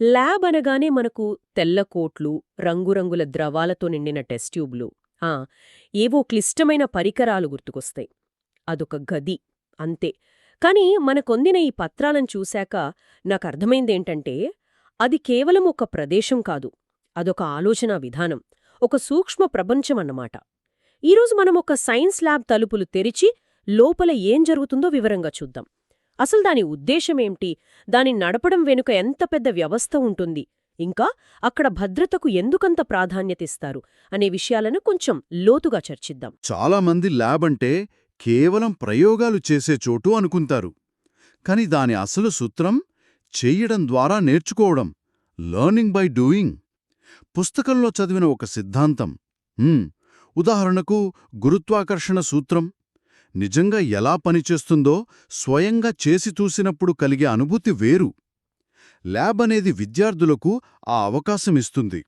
Lab అనగానే మనకు తెల్ల కోట్లు రంగురంగుల ద్రవాలతో నిండిన టెస్ట్ ట్యూబ్లు ఆ, ఏవో క్లిష్టమైన పరికరాలు గుర్తుకొస్తాయి. అదొక గది అంతే. కాని మనకొందిన ఈ పత్రాలను చూశాక నాకర్థమైందేంటంటే అది కేవలం ఒక ప్రదేశం కాదు అదొక ఆలోచనా విధానం ఒక సూక్ష్మ ప్రపంచం అన్నమాట. ఈరోజు మనం ఒక సైన్స్ ల్యాబ్ తలుపులు తెరిచి లోపల ఏం జరుగుతుందో వివరంగా చూద్దాం. అసలు దాని ఉద్దేశమేంటి? దాని నడపడం వెనుక ఎంత పెద్ద వ్యవస్థ ఉంటుంది? ఇంకా అక్కడ భద్రతకు ఎందుకంత ప్రాధాన్యతిస్తారు అనే విషయాలను కొంచెం లోతుగా చర్చిద్దాం. చాలామంది ల్యాబ్ అంటే కేవలం ప్రయోగాలు చేసే చోటు అనుకుంటారు. కాని దాని అసలు సూత్రం చెయ్యడం ద్వారా నేర్చుకోవడం లర్నింగ్ బై డూయింగ్. పుస్తకంలో చదివిన ఒక సిద్ధాంతం ఉదాహరణకు గురుత్వాకర్షణ సూత్రం. నిజంగా ఎలా పనిచేస్తుందో స్వయంగా చేసి చూసినప్పుడు కలిగే అనుభూతి వేరు. ల్యాబ్ అనేది విద్యార్థులకు ఆ అవకాశమిస్తుంది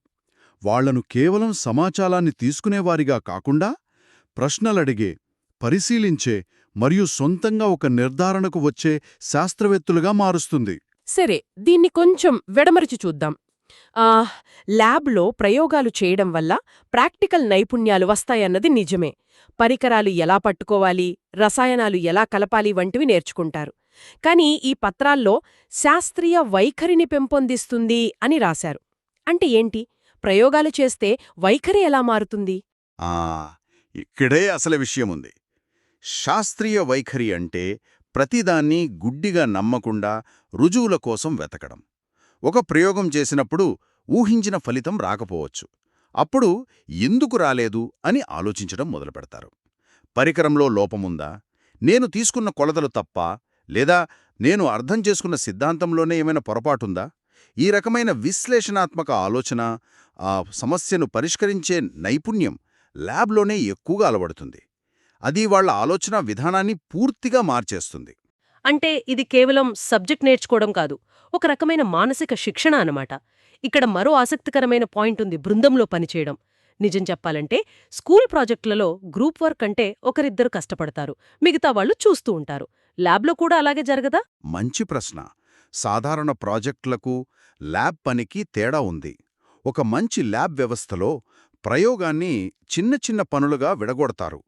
వాళ్ళను కేవలం సమాచారాన్ని తీసుకునేవారిగా కాకుండా ప్రశ్నలడిగే పరిశీలించే మరియు సొంతంగా ఒక నిర్ధారణకు వచ్చే శాస్త్రవేత్తలుగా మారుస్తుంది. సరే దీన్ని కొంచెం వెడమరిచి చూద్దాం. ల్యాబ్లో ప్రయోగాలు చేయడం వల్ల ప్రాక్టికల్ నైపుణ్యాలు వస్తాయన్నది నిజమే. పరికరాలు ఎలా పట్టుకోవాలి రసాయనాలు ఎలా కలపాలి వంటివి నేర్చుకుంటారు. కాని ఈ పత్రాల్లో శాస్త్రీయ వైఖరిని పెంపొందిస్తుంది అని రాశారు. అంటే ఏంటి? ప్రయోగాలు చేస్తే వైఖరి ఎలా మారుతుంది? ఆ ఇక్కడే అసలు విషయముంది శాస్త్రీయ వైఖరి అంటే ప్రతిదాన్ని గుడ్డిగా నమ్మకుండా రుజువుల కోసం వెతకడం. ఒక ప్రయోగం చేసినప్పుడు ఊహించిన ఫలితం రాకపోవచ్చు. అప్పుడు ఎందుకు రాలేదు అని ఆలోచించడం మొదలుపెడతారు. పరికరంలో లోపముందా? నేను తీసుకున్న కొలతలు తప్ప లేదా నేను అర్థం చేసుకున్న సిద్ధాంతంలోనే ఏమైనా పొరపాటుందా? ఈ రకమైన విశ్లేషణాత్మక ఆలోచన ఆ సమస్యను పరిష్కరించే నైపుణ్యం ల్యాబ్లోనే ఎక్కువగా అలవడుతుంది. అది వాళ్ళ ఆలోచన విధానాన్ని పూర్తిగా మార్చేస్తుంది. అంటే ఇది కేవలం సబ్జెక్ట్ నేర్చుకోవడం కాదు ఒక రకమైన మానసిక శిక్షణ అన్నమాట. ఇక్కడ మరో ఆసక్తికరమైన పాయింట్ ఉంది బృందంలో పనిచేయడం. నిజం చెప్పాలంటే స్కూల్ ప్రాజెక్టులలో గ్రూప్ వర్క్ అంటే ఒకరిద్దరు కష్టపడతారు మిగతా వాళ్ళు చూస్తూ ఉంటారు. ల్యాబ్లో కూడా అలాగే జరగదా? మంచి ప్రశ్న. సాధారణ ప్రాజెక్టులకు ల్యాబ్ పనికి తేడా ఉంది. ఒక మంచి ల్యాబ్ వ్యవస్థలో ప్రయోగాన్ని చిన్న చిన్న పనులుగా విడగొడతారు.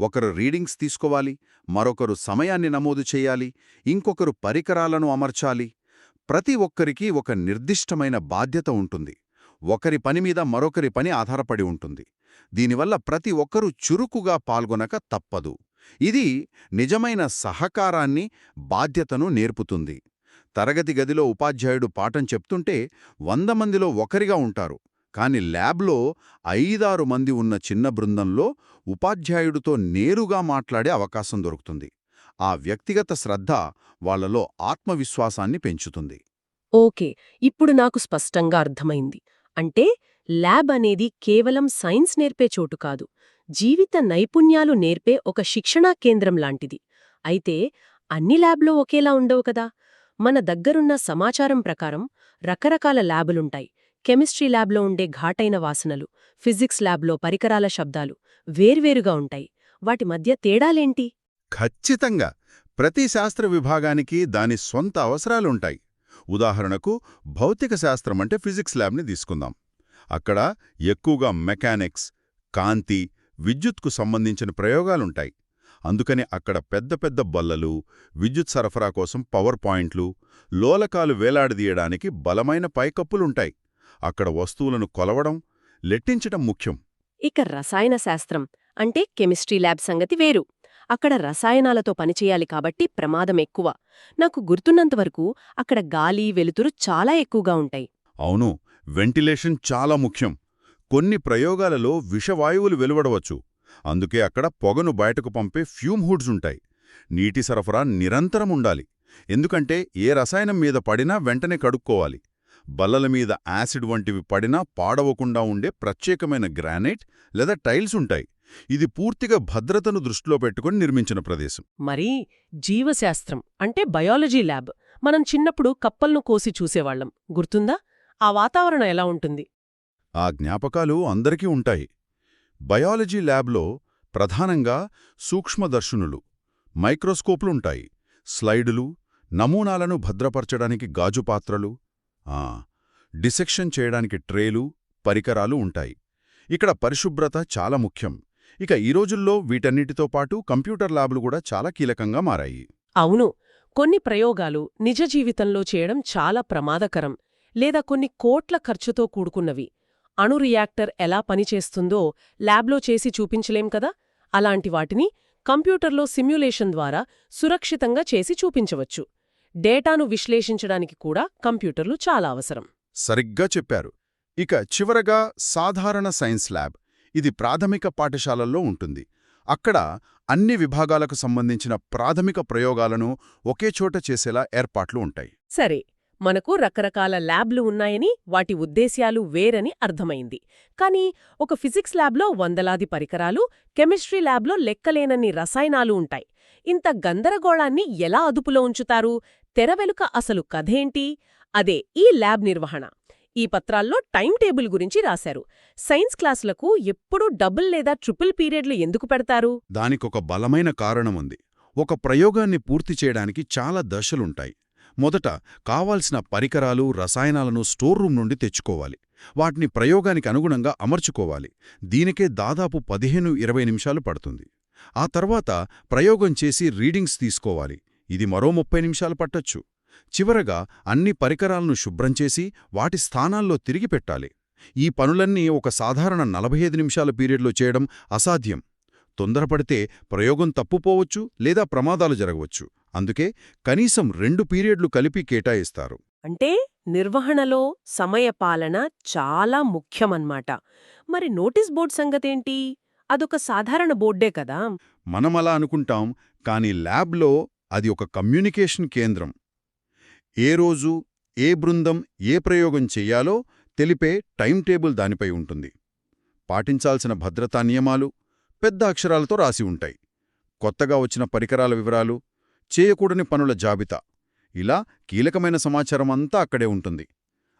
ఒకరు రీడింగ్స్ తీసుకోవాలి మరొకరు సమయాన్ని నమోదు చేయాలి ఇంకొకరు పరికరాలను అమర్చాలి. ప్రతి ఒక్కరికి ఒక నిర్దిష్టమైన బాధ్యత ఉంటుంది. ఒకరి పని మీద మరొకరి పని ఆధారపడి ఉంటుంది. దీనివల్ల ప్రతి ఒక్కరూ చురుకుగా పాల్గొనక తప్పదు. ఇది నిజమైన సహకారాన్ని బాధ్యతను నేర్పుతుంది. తరగతి గదిలో ఉపాధ్యాయుడు పాఠం చెప్తుంటే వంద మందిలో ఒకరిగా ఉంటారు. కాని ల్యాబ్లో ఐదారు మంది ఉన్న చిన్న బృందంలో ఉపాధ్యాయుడితో నేరుగా మాట్లాడే అవకాశం దొరుకుతుంది. ఆ వ్యక్తిగత శ్రద్ధ వాళ్ళలో ఆత్మవిశ్వాసాన్ని పెంచుతుంది. ఓకే. ఇప్పుడు నాకు స్పష్టంగా అర్థమైంది. అంటే ల్యాబ్ అనేది కేవలం సైన్స్ నేర్పే చోటు కాదు. జీవిత నైపుణ్యాలు నేర్పే ఒక శిక్షణా కేంద్రం లాంటిది. అయితే అన్ని ల్యాబ్లో ఒకేలా ఉండవు కదా? మన దగ్గరున్న సమాచారం ప్రకారం రకరకాల ల్యాబులుంటాయి. కెమిస్ట్రీ ల్యాబ్లో ఉండే ఘాటైన వాసనలు ఫిజిక్స్ ల్యాబ్లో పరికరాల శబ్దాలు వేర్వేరుగా ఉంటాయి. వాటి మధ్య తేడాలేంటి? ఖచ్చితంగా! ప్రతి శాస్త్ర విభాగానికి దాని సొంత అవసరాలుంటాయి. ఉదాహరణకు భౌతిక శాస్త్రం అంటే ఫిజిక్స్ ల్యాబ్ని తీసుకుందాం. అక్కడ ఎక్కువగా మెకానిక్స్ కాంతి విద్యుత్కు సంబంధించిన ప్రయోగాలుంటాయి. అందుకని అక్కడ పెద్ద పెద్ద బల్లలు విద్యుత్ సరఫరా కోసం పవర్ పాయింట్లు లోలకాలు వేలాడదీయడానికి బలమైన పైకప్పులుంటాయి. అక్కడ వస్తువులను కొలవడం లెట్టించడం ముఖ్యం. ఇక రసాయన శాస్త్రం అంటే కెమిస్ట్రీ ల్యాబ్ సంగతి వేరు. అక్కడ రసాయనాలతో పనిచేయాలి కాబట్టి ప్రమాదం ఎక్కువ. నాకు గుర్తున్నంతవరకు అక్కడ గాలి వెలుతురు చాలా ఎక్కువగా ఉంటాయి. అవును వెంటిలేషన్ చాలా ముఖ్యం. కొన్ని ప్రయోగాలలో విషవాయువులు వెలువడవచ్చు. అందుకే అక్కడ పొగను బయటకు పంపే ఫ్యూమ్ హుడ్స్ ఉంటాయి. నీటి సరఫరా నిరంతరం ఉండాలి. ఎందుకంటే ఏ రసాయనం మీద పడినా వెంటనే కడుక్కోవాలి. బల్లల మీద యాసిడ్ వంటివి పడినా పాడవకుండా ఉండే ప్రత్యేకమైన గ్రానైట్ లేదా టైల్స్ ఉంటాయి. ఇది పూర్తిగా భద్రతను దృష్టిలో పెట్టుకుని నిర్మించిన ప్రదేశం. మరి జీవశాస్త్రం అంటే బయాలజీ ల్యాబ్. మనం చిన్నప్పుడు కప్పల్ను కోసి చూసేవాళ్ళం గుర్తుందా? ఆ వాతావరణం ఎలా ఉంటుంది? ఆ జ్ఞాపకాలు అందరికీ ఉంటాయి. బయాలజీ ల్యాబ్లో ప్రధానంగా సూక్ష్మదర్శనులు మైక్రోస్కోప్లుంటాయి స్లైడులు నమూనాలను భద్రపరచడానికి గాజు పాత్రలు ఆ డిసెక్షన్ చేయడానికి ట్రేలు పరికరాలు ఉంటాయి. ఇక్కడ పరిశుభ్రత చాలా ముఖ్యం. ఇక ఈ రోజుల్లో వీటన్నిటితో పాటు కంప్యూటర్ ల్యాబ్లు కూడా చాలా కీలకంగా మారాయి. అవును. కొన్ని ప్రయోగాలు నిజ జీవితంలో చేయడం చాలా ప్రమాదకరం లేదా కొన్ని కోట్ల ఖర్చుతో కూడుకున్నవి. అణు రియాక్టర్ ఎలా పనిచేస్తుందో ల్యాబ్లో చేసి చూపించలేం కదా? అలాంటి వాటిని కంప్యూటర్లో సిమ్యులేషన్ ద్వారా సురక్షితంగా చేసి చూపించవచ్చు. డేటాను విశ్లేషించడానికి కూడా కంప్యూటర్లు చాలా అవసరం. సరిగ్గా చెప్పారు. ఇక చివరగా సాధారణ సైన్స్ ల్యాబ్. ఇది ప్రాథమిక పాఠశాలల్లో ఉంటుంది. అక్కడ అన్ని విభాగాలకు సంబంధించిన ప్రాథమిక ప్రయోగాలను ఒకే చోట చేసేలా ఏర్పాట్లు ఉంటాయి. సరే మనకు రకరకాల ల్యాబ్లు ఉన్నాయని వాటి ఉద్దేశ్యాలు వేరని అర్థమైంది. కానీ ఒక ఫిజిక్స్ ల్యాబ్లో వందలాది పరికరాలు కెమిస్ట్రీ ల్యాబ్లో లెక్కలేనన్ని రసాయనాలు ఉంటాయి. ఇంత గందరగోళాన్ని ఎలా అదుపులో ఉంచుతారు? తెర వెనుక అసలు కథేంటి? అదే ఈ ల్యాబ్ నిర్వహణ. ఈ పత్రాల్లో టైం టేబుల్ గురించి రాశారు. సైన్స్ క్లాసులకు ఎప్పుడూ డబుల్ లేదా ట్రిపుల్ పీరియడ్లు ఎందుకు పెడతారు? దానికొక బలమైన కారణముంది. ఒక ప్రయోగాన్ని పూర్తి చేయడానికి చాలా దశలుంటాయి. మొదట కావాల్సిన పరికరాలు రసాయనాలను స్టోర్ రూమ్ నుండి తెచ్చుకోవాలి. వాటిని ప్రయోగానికి అనుగుణంగా అమర్చుకోవాలి. దీనికే దాదాపు పదిహేను ఇరవై నిమిషాలు పడుతుంది. ఆ తర్వాత ప్రయోగం చేసి రీడింగ్స్ తీసుకోవాలి. ఇది మరో ముప్పై నిమిషాలు పట్టొచ్చు. చివరగా అన్ని పరికరాలను శుభ్రం చేసి వాటి స్థానాల్లో తిరిగి పెట్టాలి. ఈ పనులన్నీ ఒక సాధారణ నలభై ఐదు నిమిషాల పీరియడ్లో చేయడం అసాధ్యం. తొందరపడితే ప్రయోగం తప్పుపోవచ్చు లేదా ప్రమాదాలు జరగవచ్చు. అందుకే కనీసం రెండు పీరియడ్లు కలిపి కేటాయిస్తారు. అంటే నిర్వహణలో సమయపాలన చాలా ముఖ్యమన్నమాట. మరి నోటీస్ బోర్డ్ సంగతేంటి? అదొక సాధారణ బోర్డే కదా. మనమలా అనుకుంటాం కానీ ల్యాబ్లో అది ఒక కమ్యూనికేషన్ కేంద్రం. ఏ రోజు ఏ బృందం ఏ ప్రయోగం చెయ్యాలో తెలిపే టైం టేబుల్ దానిపై ఉంటుంది. పాటించాల్సిన భద్రతా నియమాలు పెద్ద అక్షరాలతో రాసి ఉంటాయి. కొత్తగా వచ్చిన పరికరాల వివరాలు చేయకూడని పనుల జాబితా ఇలా కీలకమైన సమాచారం అంతా అక్కడే ఉంటుంది.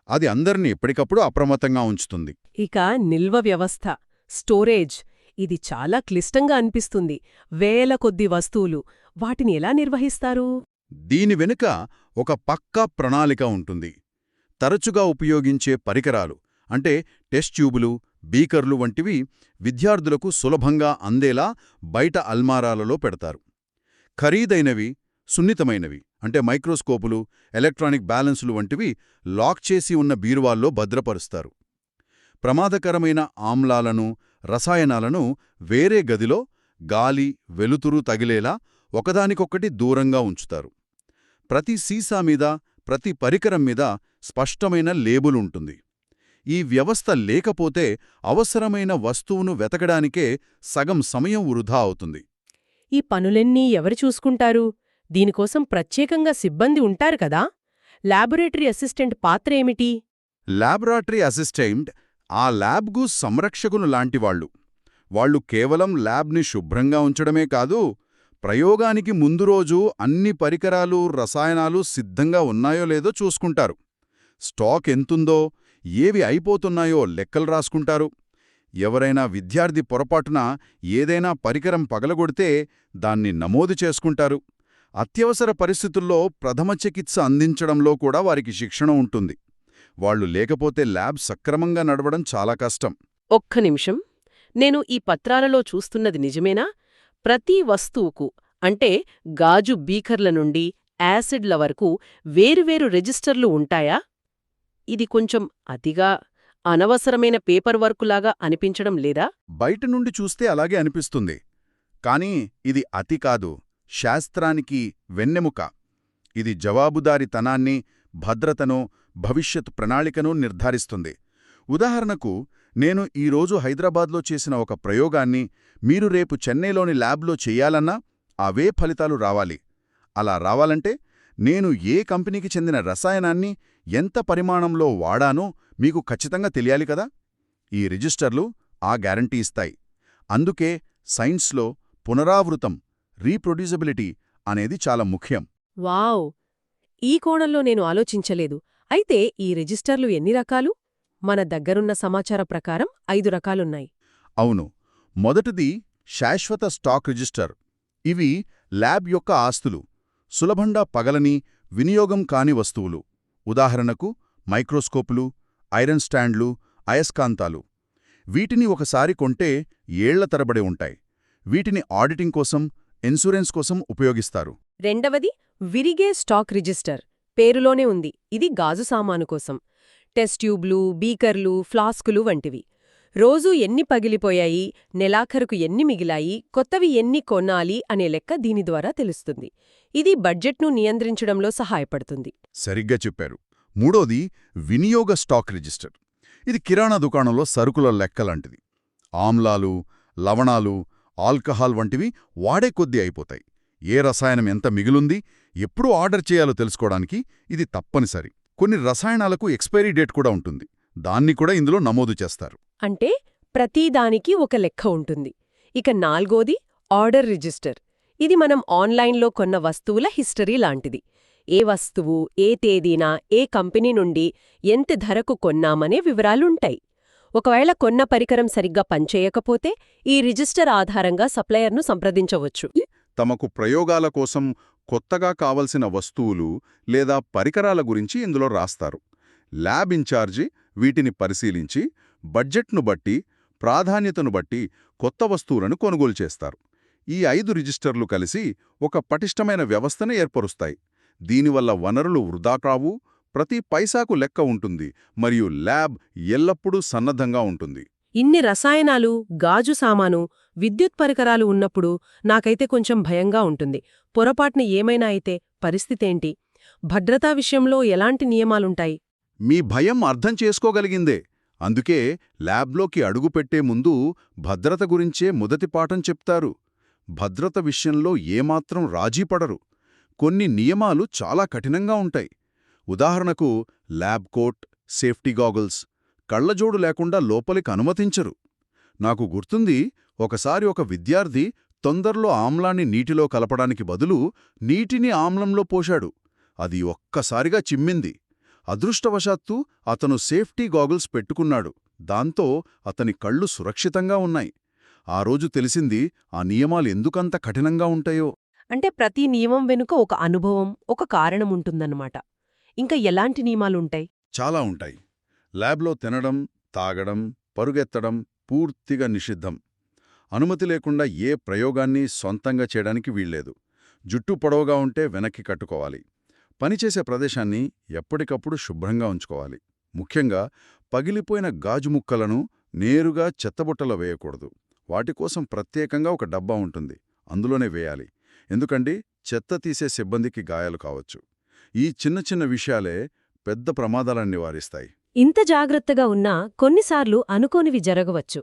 అది అందరినీ ఎప్పటికప్పుడు అప్రమత్తంగా ఉంచుతుంది. ఇక నిల్వ వ్యవస్థ స్టోరేజ్ ఇది చాలా క్లిష్టంగా అనిపిస్తుంది. వేల కొద్ది వస్తువులు వాటిని ఎలా నిర్వహిస్తారు? దీని వెనుక ఒక పక్కా ప్రణాళిక ఉంటుంది. తరచుగా ఉపయోగించే పరికరాలు అంటే టెస్ట్ ట్యూబులు బీకర్లు వంటివి విద్యార్థులకు సులభంగా అందేలా బయట అల్మారాలలో పెడతారు. ఖరీదైనవి సున్నితమైనవి అంటే మైక్రోస్కోపులు ఎలక్ట్రానిక్ బ్యాలెన్సులు వంటివి లాక్ చేసి ఉన్న బీరువాల్లో భద్రపరుస్తారు. ప్రమాదకరమైన ఆమ్లాలను రసాయనాలను వేరే గదిలో గాలి వెలుతురు తగిలేలా ఒకదానికొక్కటి దూరంగా ఉంచుతారు. ప్రతి సీసా మీద ప్రతి పరికరం మీద స్పష్టమైన లేబుల్ ఉంటుంది. ఈ వ్యవస్థ లేకపోతే అవసరమైన వస్తువును వెతకడానికే సగం సమయం వృధా అవుతుంది. ఈ పనులన్నీ ఎవరు చూసుకుంటారు? దీనికోసం ప్రత్యేకంగా సిబ్బంది ఉంటారు కదా? లాబొరేటరీ అసిస్టెంట్ పాత్ర ఏమిటి? లాబొరేటరీ అసిస్టెంట్ ఆ ల్యాబ్కు సంరక్షకులు లాంటివాళ్ళు వాళ్ళు కేవలం ల్యాబ్ని శుభ్రంగా ఉంచడమే కాదు ప్రయోగానికి ముందు రోజు అన్ని పరికరాలు రసాయనాలు సిద్ధంగా ఉన్నాయో లేదో చూసుకుంటారు. స్టాక్ ఎంతుందో ఏవి అయిపోతున్నాయో లెక్కలు రాసుకుంటారు. ఎవరైనా విద్యార్థి పొరపాటున ఏదైనా పరికరం పగలగొడితే దాన్ని నమోదు చేసుకుంటారు. అత్యవసర పరిస్థితుల్లో ప్రథమ చికిత్స అందించడంలో కూడా వారికి శిక్షణ ఉంటుంది. వాళ్ళు లేకపోతే ల్యాబ్ సక్రమంగా నడవడం చాలా కష్టం. ఒక్క నిమిషం. నేను ఈ పత్రాలలో చూస్తున్నది నిజమేనా? ప్రతి వస్తువుకు అంటే గాజు బీకర్ల నుండి యాసిడ్ల వరకు వేరువేరు రిజిస్టర్లు ఉంటాయా? ఇది కొంచెం అతిగా అనవసరమైన పేపర్ వర్కులాగా అనిపించడం లేదా? బయట నుండి చూస్తే అలాగే అనిపిస్తుంది. కానీ ఇది అతి కాదు. శాస్త్రానికి వెన్నెముక. ఇది జవాబుదారితనాన్ని భద్రతను భవిష్యత్ ప్రణాళికను నిర్ధారిస్తుంది. ఉదాహరణకు నేను ఈరోజు హైదరాబాద్లో చేసిన ఒక ప్రయోగాన్ని మీరు రేపు చెన్నైలోని ల్యాబ్లో చెయ్యాలన్నా అవే ఫలితాలు రావాలి. అలా రావాలంటే నేను ఏ కంపెనీకి చెందిన రసాయనాన్ని ఎంత పరిమాణంలో వాడానో మీకు ఖచ్చితంగా తెలియాలి కదా? ఈ రిజిస్టర్లు ఆ గ్యారంటీ ఇస్తాయి. అందుకే సైన్స్లో పునరావృతం రీప్రొడ్యూసబిలిటీ అనేది చాలా ముఖ్యం. వావ్! ఈ కోణంలో నేను ఆలోచించలేదు. అయితే ఈ రిజిస్టర్లు ఎన్ని రకాలు? మన దగ్గరున్న సమాచార ప్రకారం ఐదు రకాలున్నాయి. అవును. మొదటిది శాశ్వత స్టాక్ రిజిస్టర్. ఇవి ల్యాబ్ యొక్క ఆస్తులు. సులభంగా పగలని వినియోగం కాని వస్తువులు. ఉదాహరణకు మైక్రోస్కోపులు ఐరన్ స్టాండ్లు అయస్కాంతాలు. వీటిని ఒకసారి కొంటే ఏళ్ళ తరబడి ఉంటాయి. వీటిని ఆడిటింగ్ కోసం ఇన్సూరెన్స్ కోసం ఉపయోగిస్తారు. రెండవది విరిగే స్టాక్ రిజిస్టర్. పేరులోనే ఉంది. ఇది గాజు సామాను కోసం. టెస్ట్ ట్యూబ్లు బీకర్లు ఫ్లాస్కులు వంటివి. రోజూ ఎన్ని పగిలిపోయాయి నెలాఖరుకు ఎన్ని మిగిలాయి కొత్తవి ఎన్ని కొనాలి అనే లెక్క దీని ద్వారా తెలుస్తుంది. ఇది బడ్జెట్ను నియంత్రించడంలో సహాయపడుతుంది. సరిగ్గా చెప్పారు. మూడోది వినియోగ స్టాక్ రిజిస్టర్. ఇది కిరాణా దుకాణంలో సరుకుల లెక్కలాంటిది ఆమ్లాలు లవణాలు ఆల్కహాల్ వంటివి వాడే కొద్దీ అయిపోతాయి. ఏ రసాయనం ఎంత మిగిలుంది ఎప్పుడు ఆర్డర్ చేయాలో తెలుసుకోవడానికి ఇది తప్పనిసరి. కొన్ని రసాయనాలకు ఎక్స్పైరీ డేట్ కూడా ఉంటుంది. దాన్ని కూడా ఇందులో నమోదు చేస్తారు. అంటే ప్రతిదానికి ఒక లెక్క ఉంటుంది. ఇక నాల్గోది ఆర్డర్ రిజిస్టర్. ఇది మనం ఆన్లైన్లో కొన్న వస్తువుల హిస్టరీ లాంటిది. ఏ వస్తువు ఏ తేదీన ఏ కంపెనీ నుండి ఎంత ధరకు కొన్నామనే వివరాలుంటాయి. ఒకవేళ కొన్న పరికరం సరిగ్గా పనిచేయకపోతే ఈ రిజిస్టర్ ఆధారంగా సప్లయర్ను సంప్రదించవచ్చు. తమకు ప్రయోగాల కోసం కొత్తగా కావలసిన వస్తువులు లేదా పరికరాల గురించి ఇందులో రాస్తారు. ల్యాబ్ ఇన్ఛార్జి వీటిని పరిశీలించి బడ్జెట్ను బట్టి ప్రాధాన్యతను బట్టి కొత్త వస్తువులను కొనుగోలు చేస్తారు. ఈ ఐదు రిజిస్టర్లు కలిసి ఒక పటిష్టమైన వ్యవస్థను ఏర్పరుస్తాయి. దీనివల్ల వనరులు వృధా కావు ప్రతి పైసాకు లెక్క ఉంటుంది మరియు ల్యాబ్ ఎల్లప్పుడూ సన్నద్ధంగా ఉంటుంది. ఇన్ని రసాయనాలు గాజు సామాను విద్యుత్ పరికరాలు ఉన్నప్పుడు నాకైతే కొంచెం భయంగా ఉంటుంది. పొరపాటున ఏమైనా అయితే పరిస్థితేంటి? భద్రతా విషయంలో ఎలాంటి నియమాలుంటాయి? మీ భయం అర్థం చేసుకోగలిగిందే. అందుకే ల్యాబ్లోకి అడుగుపెట్టే ముందు భద్రత గురించే మొదటి పాఠం చెప్తారు. భద్రత విషయంలో ఏమాత్రం రాజీపడరు కొన్ని నియమాలు చాలా కఠినంగా ఉంటాయి. ఉదాహరణకు ల్యాబ్ కోట్ సేఫ్టీ గాగుల్స్ కళ్ళజోడు లేకుండా లోపలికి అనుమతించరు. నాకు గుర్తుంది ఒకసారి ఒక విద్యార్థి తొందరలో ఆమ్లాన్ని నీటిలో కలపడానికి బదులు నీటిని ఆమ్లంలో పోశాడు. అది ఒక్కసారిగా చిమ్మింది. అదృష్టవశాత్తు అతను సేఫ్టీ గాగుల్స్ పెట్టుకున్నాడు. దాంతో అతని కళ్ళు సురక్షితంగా ఉన్నాయి. ఆ రోజు తెలిసింది ఆ నియమాలు ఎందుకంత కఠినంగా ఉంటాయో. అంటే ప్రతి నియమం వెనుక ఒక అనుభవం ఒక కారణం ఉంటుందన్నమాట. ఇంకా ఎలాంటి నియమాలుంటాయి? చాలా ఉంటాయి. ల్యాబ్లో తినడం తాగడం పరుగెత్తడం పూర్తిగా నిషిద్ధం. అనుమతి లేకుండా ఏ ప్రయోగాన్ని సొంతంగా చేయడానికి వీల్లేదు. జుట్టు పొడవుగా ఉంటే వెనక్కి కట్టుకోవాలి. పనిచేసే ప్రదేశాన్ని ఎప్పటికప్పుడు శుభ్రంగా ఉంచుకోవాలి. ముఖ్యంగా పగిలిపోయిన గాజు ముక్కలను నేరుగా చెత్తబుట్టలో వేయకూడదు. వాటి కోసం ప్రత్యేకంగా ఒక డబ్బా ఉంటుంది. అందులోనే వేయాలి. ఎందుకంటే చెత్త తీసే సిబ్బందికి గాయాలు కావచ్చు. ఈ చిన్న చిన్న విషయాలే పెద్ద ప్రమాదాలను నివారిస్తాయి. ఇంత జాగ్రత్తగా ఉన్నా కొన్నిసార్లు అనుకోనివి జరగవచ్చు.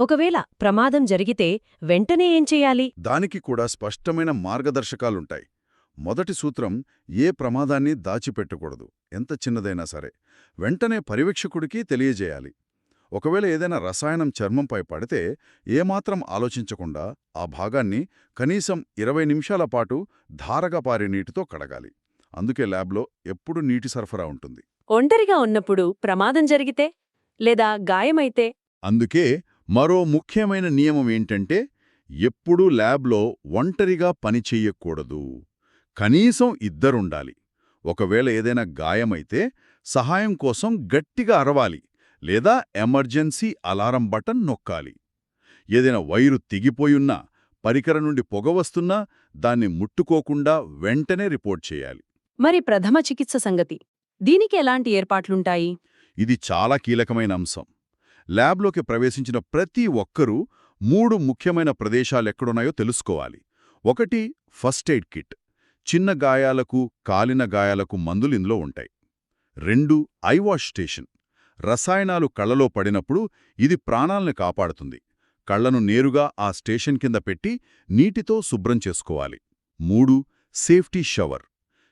ఒకవేళ ప్రమాదం జరిగితే వెంటనే ఏం చెయ్యాలి దానికి కూడా స్పష్టమైన మార్గదర్శకాలుంటాయి. మొదటి సూత్రం ఏ ప్రమాదాన్ని దాచిపెట్టకూడదు. ఎంత చిన్నదైనా సరే. వెంటనే పర్యవేక్షకుడికి తెలియజేయాలి. ఒకవేళ ఏదైనా రసాయనం చర్మంపై పడితే ఏమాత్రం ఆలోచించకుండా ఆ భాగాన్ని కనీసం ఇరవై నిమిషాల పాటు ధారగా పారే నీటితో కడగాలి. అందుకే ల్యాబ్లో ఎప్పుడు నీటి సరఫరా ఉంటుంది. ఒంటరిగా ఉన్నప్పుడు ప్రమాదం జరిగితే? లేదా గాయమైతే? అందుకే మరో ముఖ్యమైన నియమం ఏంటంటే ఎప్పుడూ ల్యాబ్లో ఒంటరిగా పనిచెయ్యకూడదు కనీసం ఇద్దరుండాలి. ఒకవేళ ఏదైనా గాయమైతే సహాయం కోసం గట్టిగా అరవాలి లేదా ఎమర్జెన్సీ అలారం బటన్ నొక్కాలి. ఏదైనా వైరు తెగిపోయున్నా పరికరం నుండి పొగ వస్తున్నా దాన్ని ముట్టుకోకుండా వెంటనే రిపోర్ట్ చేయాలి. మరి ప్రథమ చికిత్స సంగతి? దీనికి ఎలాంటి ఏర్పాట్లుంటాయి? ఇది చాలా కీలకమైన అంశం. ల్యాబ్లోకి ప్రవేశించిన ప్రతి ఒక్కరూ మూడు ముఖ్యమైన ప్రదేశాలెక్కడున్నాయో తెలుసుకోవాలి. ఒకటి ఫస్ట్ ఎయిడ్ కిట్. చిన్న గాయాలకు కాలిన గాయాలకు మందులు ఇందులో ఉంటాయి. రెండు ఐవాష్ స్టేషన్. రసాయనాలు కళ్ళలో పడినప్పుడు ఇది ప్రాణాల్ని కాపాడుతుంది. కళ్ళను నేరుగా ఆ స్టేషన్ కింద పెట్టి నీటితో శుభ్రం చేసుకోవాలి. మూడు సేఫ్టీ షవర్.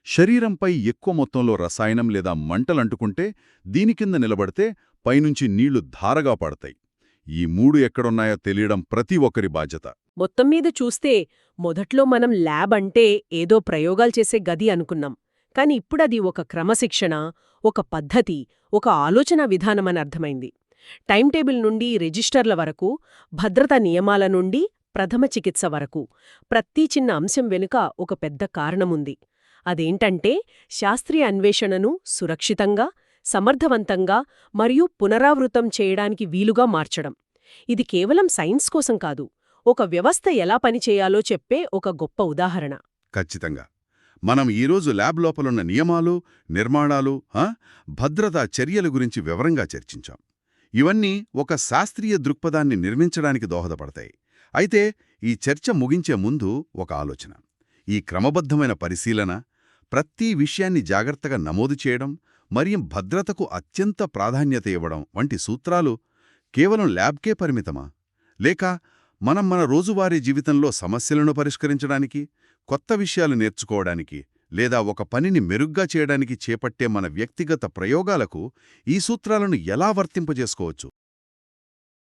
శరీరంపై ఎక్కువ మొత్తంలో రసాయనం లేదా మంటలంటుకుంటే దీని కింద నిలబడితే పైనుంచి నీళ్ళు ధారగా పడతాయి. ఈ మూడు ఎక్కడున్నాయో తెలియడం ప్రతి ఒక్కరి బాధ్యత. మొత్తం మీద చూస్తే మొదట్లో మనం ల్యాబ్ అంటే ఏదో ప్రయోగాలు చేసే గది అనుకున్నాం. కాని ఇప్పుడది ఒక క్రమశిక్షణ ఒక పద్ధతి ఒక ఆలోచన విధానమని అర్థమైంది. టైం టేబుల్ నుండి రిజిస్టర్ల వరకు భద్రతా నియమాల నుండి ప్రథమ చికిత్స వరకు ప్రతి చిన్న అంశం వెనుక ఒక పెద్ద కారణముంది. అదేంటంటే శాస్త్రీయ అన్వేషణను సురక్షితంగా సమర్థవంతంగా మరియు పునరావృతం చేయడానికి వీలుగా మార్చడం. ఇది కేవలం సైన్స్ కోసం కాదు ఒక వ్యవస్థ ఎలా పనిచేయాలో చెప్పే ఒక గొప్ప ఉదాహరణ. ఖచ్చితంగా. మనం ఈరోజు ల్యాబ్ లోపలున్న నియమాలు నిర్మాణాలు ఆ, భద్రతా చర్యల గురించి వివరంగా చర్చించాం. ఇవన్నీ ఒక శాస్త్రీయ దృక్పథాన్ని నిర్మించడానికి దోహదపడతాయి. అయితే ఈ చర్చ ముగించే ముందు ఒక ఆలోచన. ఈ క్రమబద్ధమైన పరిశీలన ప్రతి విషయాన్ని జాగ్రత్తగా నమోదు చేయడం మరియు భద్రతకు అత్యంత ప్రాధాన్యత ఇవ్వడం వంటి సూత్రాలు కేవలం ల్యాబ్కే పరిమితమా? లేక మనం మన రోజువారీ జీవితంలో సమస్యలను పరిష్కరించడానికి కొత్త విషయాలు నేర్చుకోవడానికి లేదా ఒక పనిని మెరుగ్గా చేయడానికి చేపట్టే మన వ్యక్తిగత ప్రయోగాలకు ఈ సూత్రాలను ఎలా వర్తింపజేసుకోవచ్చు?